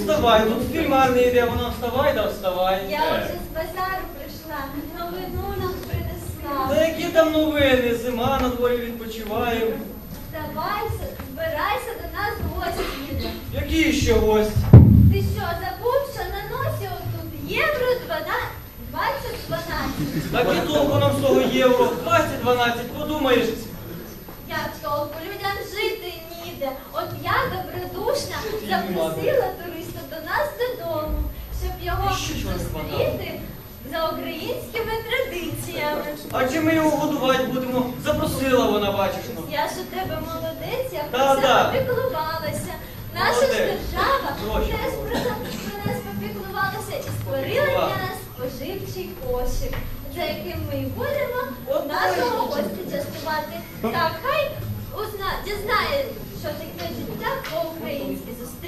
вставай, тут фільмар не йде, вона вставай, да вставай. Я вже з базару прийшла, новину нам принесла. Та які там новини, зима на дворі відпочиваємо. Давайся, збирайся до нас в гості їде. Які ще гості? Ти що, забув, що на носі отут євро 2012? Так і толку нам з того євро. 20-12, подумаєш. Як толку, людям жити ніде. От я добродушна запросила до нас додому, щоб його зустріти за українськими традиціями. А чи ми його годувати будемо? Запросила вона, бачиш. ну. Я ж у тебе молодець, я про це да. попіклувалася. Наша ж держава Гроші теж про нас, про нас попіклувалася і створила для нас споживчий кошик, за яким ми будемо нашого гостя частувати. Так, хай узна, дізнає, що таке життя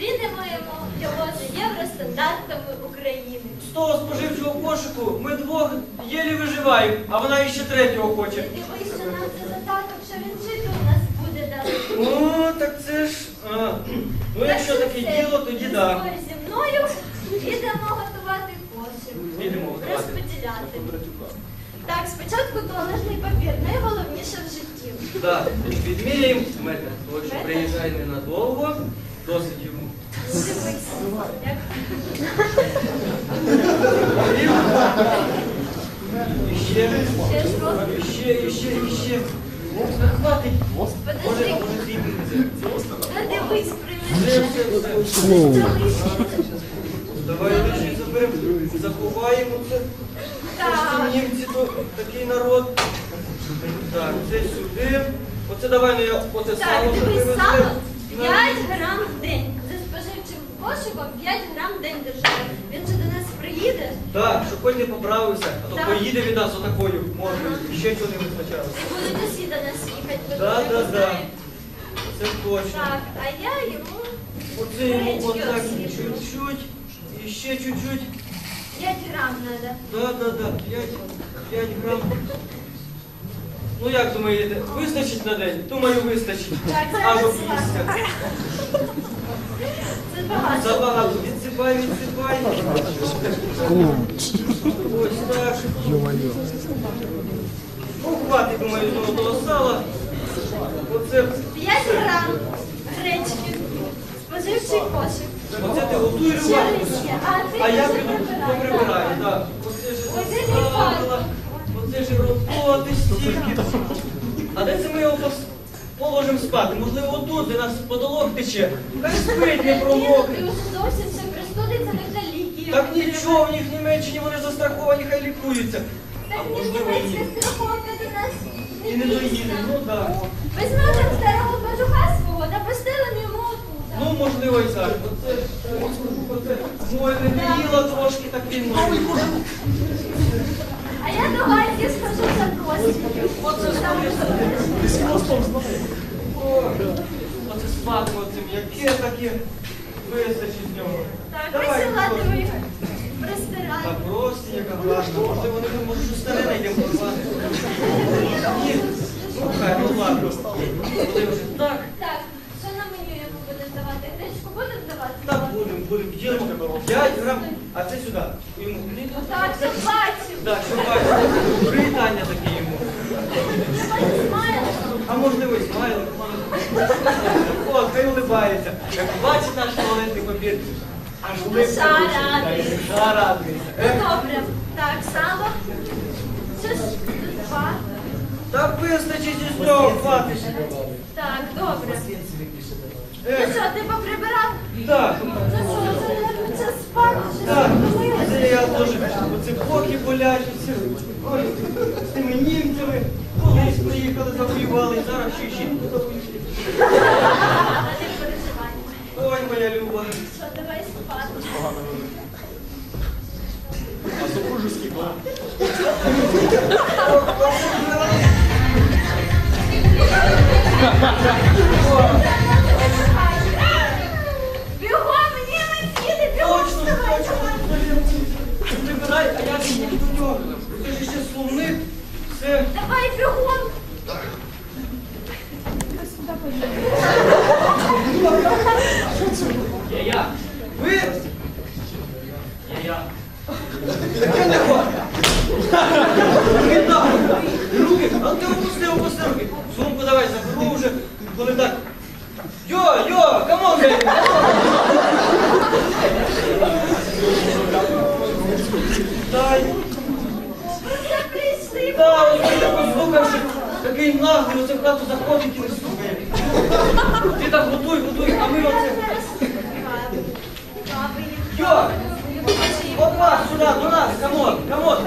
Зустрінемо його за євростандартами України. З того споживчого кошику ми двох єлі виживаємо, а вона іще третього хоче. Дивись, що нам це задаток, що він жити у нас буде далі. О, так це ж. А. Ну якщо таке діло, тоді да. Зі мною підемо готувати кошик. Підемо готувати. Розподіляти. Так, спочатку туалетний папір, найголовніше в житті. Так, відміряємо метр. Тому що приїжджає ненадовго, досить йому. Дивись. Як І ще, ще що? і ще, ще, і Хватить. Може, може зійдеться. та дивись, Все, принеси. Давай лише заберемо, заховаємо це. Ці німці, то такий народ. Так, це сюди. Оце давай я оце сало дивись, привезли. сало На 5 грам в день. За споживчим кошиком 5 грам в день держава. Він же до нас приїде. Так, щоб хоч не поправився, а то Так. поїде від нас отакою, може, ще чого не вистачало. І буде до сіда нас їхати. ви да, да. знаєте. Це точно. Так, а я йому Оце йому отак освіжу. чуть-чуть, і ще чуть-чуть. 5 грам треба. Да, да, да, 5, 5 грам. Ну як думаєте, вистачить на день? Думаю, вистачить. Аж об'їсться. Це багато. Забагато. Відсипай, відсипай. Ось так. Ну, хватить, думаю, знову того сала. Оце, 5 грам гречки. Споживчий кошик. оце ти готуй рубати. А ти А я вже піду поприбираю, так. Оце ж заставила, оце ж роботи стільки. А де це ми його положимо спати? Можливо, отут, де нас потолок тече. Хай спить, не промокне. зовсім все простудиться, не ліки. Так нічого, в них в Німеччині вони застраховані, хай лікуються. Так А ні, можливо і ні. німецька страховка до нас І не доїде, ну так. Ви Візьмете старого кожуха свого та постелимо йому отут. Ну, можливо, і так. Оце, оце, моє не трошки, так він може. Я Гайки схожу за простінь. Оце спати оцим, яке таке вистачить з нього. Так, Давай, висила Микола. Та просто яка гарна. Можливо, вони там може щось старе порвати. Ні. Ну хай, ну ладно. Коли вже так, Так, що на меню йому будемо давати? Гречку будемо давати? так будемо, будемо. 5 грам, а це сюди. Йому хліб. Так, щоб бачив. Так, що бачите, привітання таке йому. А можливо, і смайлик. От, хай улибається. Як бачить наш туалетний папір, аж улибка. Душа радується. Душа радується. Ну добре. Так, сало. Що ж? Два. Так вистачить із нього, хватить. Так, добре. Ну що, ти поприбирав? Так, Ну що, так. Це я теж, оці поки ой, з тими німцями. Колись приїхали, завоювали, зараз ще жінку завоюють. Там готуй, готуй, а ми оце. Йо! От вас сюди, до нас, камон, камон.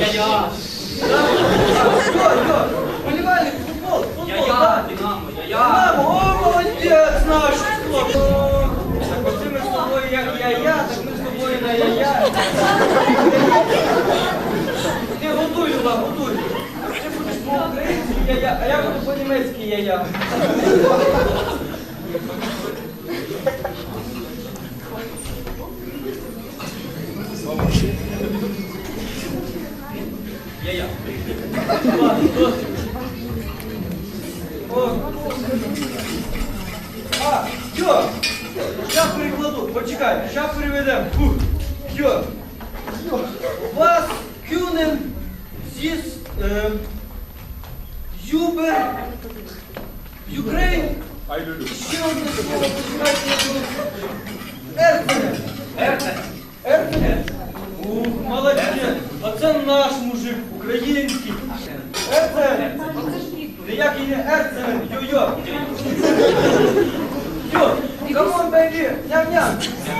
Я-я, Йо, йо, болівальник, футбол, футбол, я-я, так. Динамо, я-я. Мамо, о, молодець наш хлопець. О, Так оце ми з тобою як я-я, так ми з тобою на я-я. Ти готуй туди, готуй. По-українськи я-я, а я буду по-німецьки я-я. Я-я. А, йо! Ща перекладу, почекай, ща переведемо. Фух. Йо. Вас кюнен зіс е, юбер Юкрейн. Ще одне слово. Ерце. Ерцене. Ух, молодець. Оце наш мужик, український. Ерцене. Ніякий не Ерцене, йо-йо. Йо, камон, бейбі, ням-ням. Це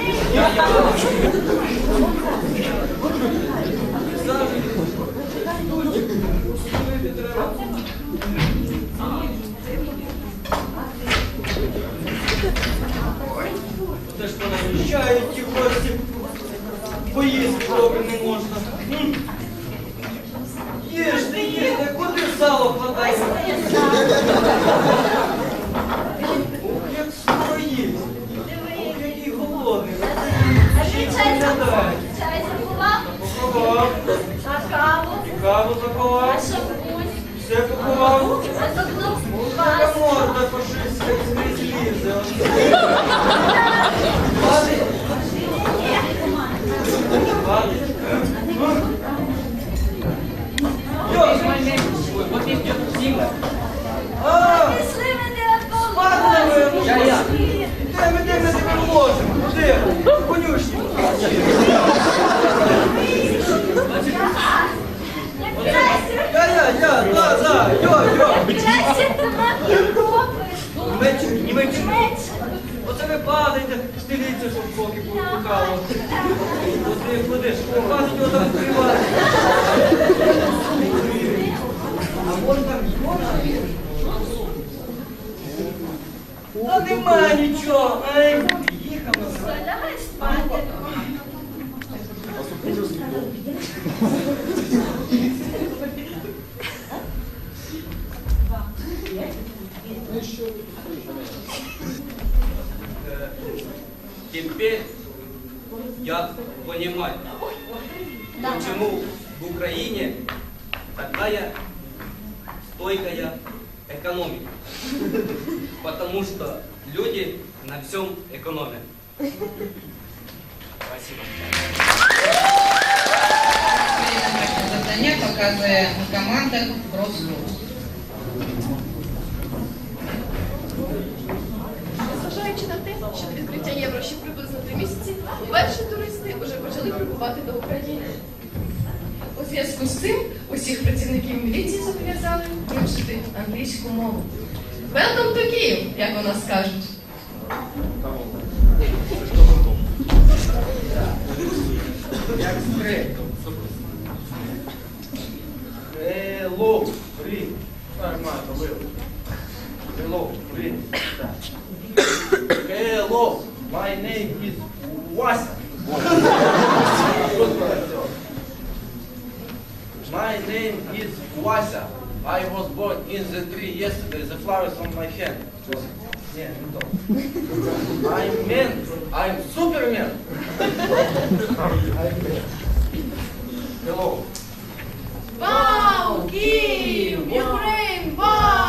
Пішли мене Падає. Я-я. Де ми, де ми тебе? Конюшні. Я, я, да, да, йо, йо. Німеччина, Німеччина. Оце ви падаєте, стеліться, щоб поки покало. От ти кладеш, хватить його там вкривати. А можна, можна? Та нема нічого. Ай, Теперь я понимаю, почему в Украине такая стойкая экономика. Потому что люди на всем экономят. Спасибо. Завдання показує команда Гросрус. Англійську мову. Welcome to Київ, як у нас кажуть. Як. Hello, вив. Hello, привіт. Hello, my name is Вася. My name is Вася. I was born in the tree yesterday, the flowers on my hand. Yeah, I'm man, I'm Superman. Hello. Wow, Kiev, Ukraine, wow.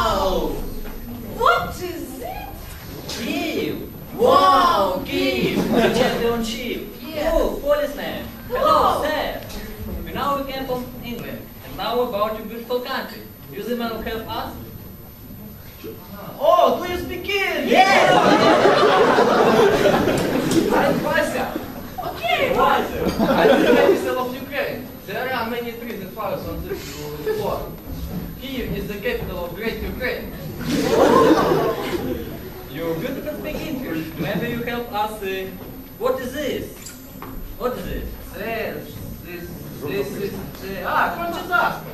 Zimmer help us? Oh, do you speak English? Yes! I'm Vasa. Okay, Vasa. I'm the capital of Ukraine. There are many trees and flowers on this floor. Kiev is the capital of Great Ukraine. You're good speak English. Maybe you help us. Uh, what is this? What is this? This, this this is, uh, ah, Konchazaspa.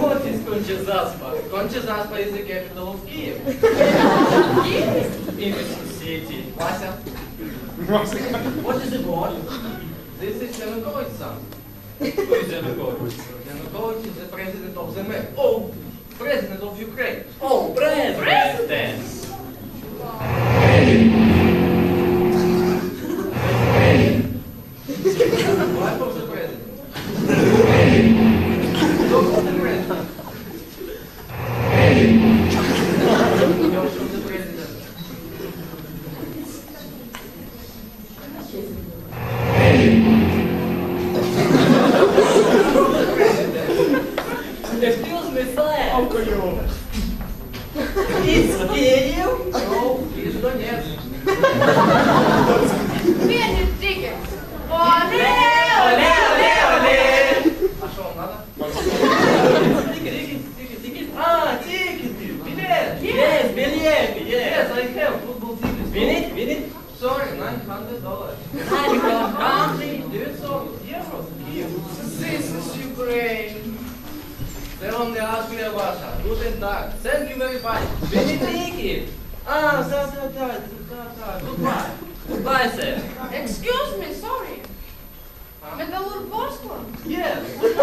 What is Кончезаспа? Konchazaspa is the capital of Kiev. Interesting. Вася, What is it what? this is Yanukovych son. Who is Yanukovych? Yanukovych is the president of the MEP. Oh, sir. It's Kiev. No, he's Donetsk. Бедный триггер. Оле! Оле, оле, оле. А что вам надо? Ticket, ticket, ticket. А, тикеты, билет. Yes, билеты, Yes, yes. I have football tickets. Minute, minute. Sorry, 900 dollars. Nine country. 900 евро. Киев. This is Ukraine. Це вам не Австрія ваша. Guten Tag. Thank you very much. Minute ticket. А, да, да, да, да, да. Goodbye. Goodbye, sir. Excuse me, sorry. Металлургорську? Yes, what?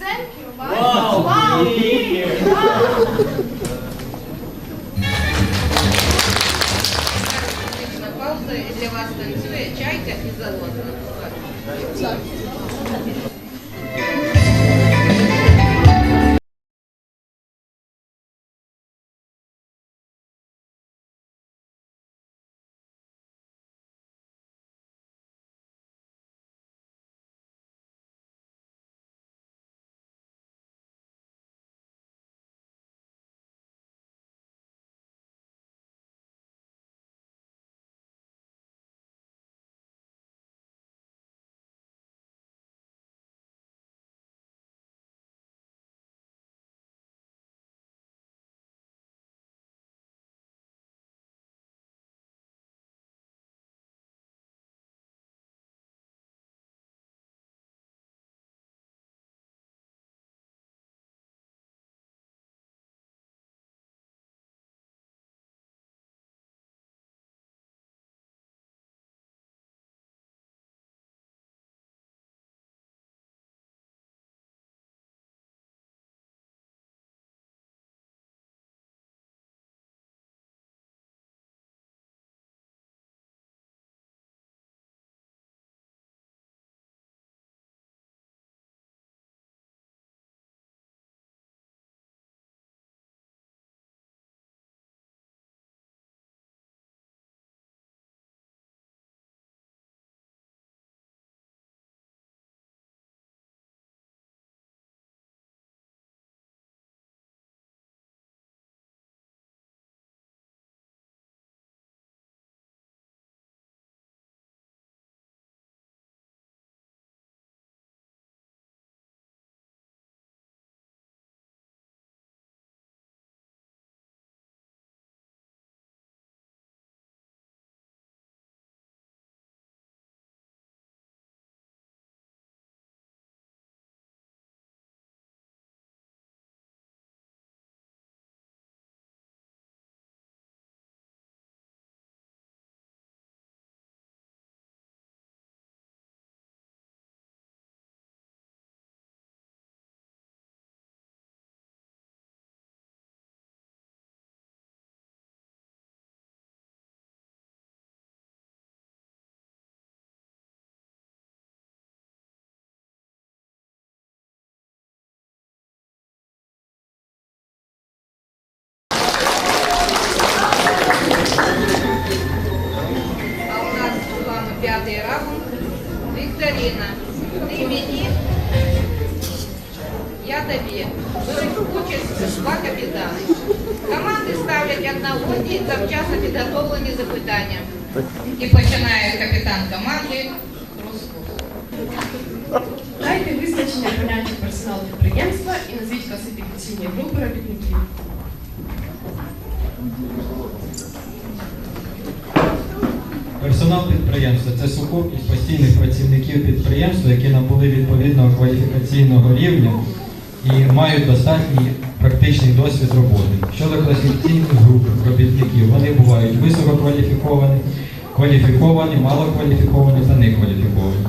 Thank you. Bye. Wow, Wow. Пауза. Для вас танцует чайка и завод. Вікторина. Ти мені, я тобі. Беруть участь два капітани. Команди ставлять одногодні завчасно підготовлені запитання. І починає капітан команди Руско. Дайте визначення поняття персоналу підприємства і назвіть класифікаційні групи робітників. Персонал підприємства це сукупність постійних працівників підприємства, які набули відповідного кваліфікаційного рівня і мають достатній практичний досвід роботи. Щодо класифікаційних груп робітників, вони бувають висококваліфіковані, кваліфіковані, малокваліфіковані та некваліфіковані.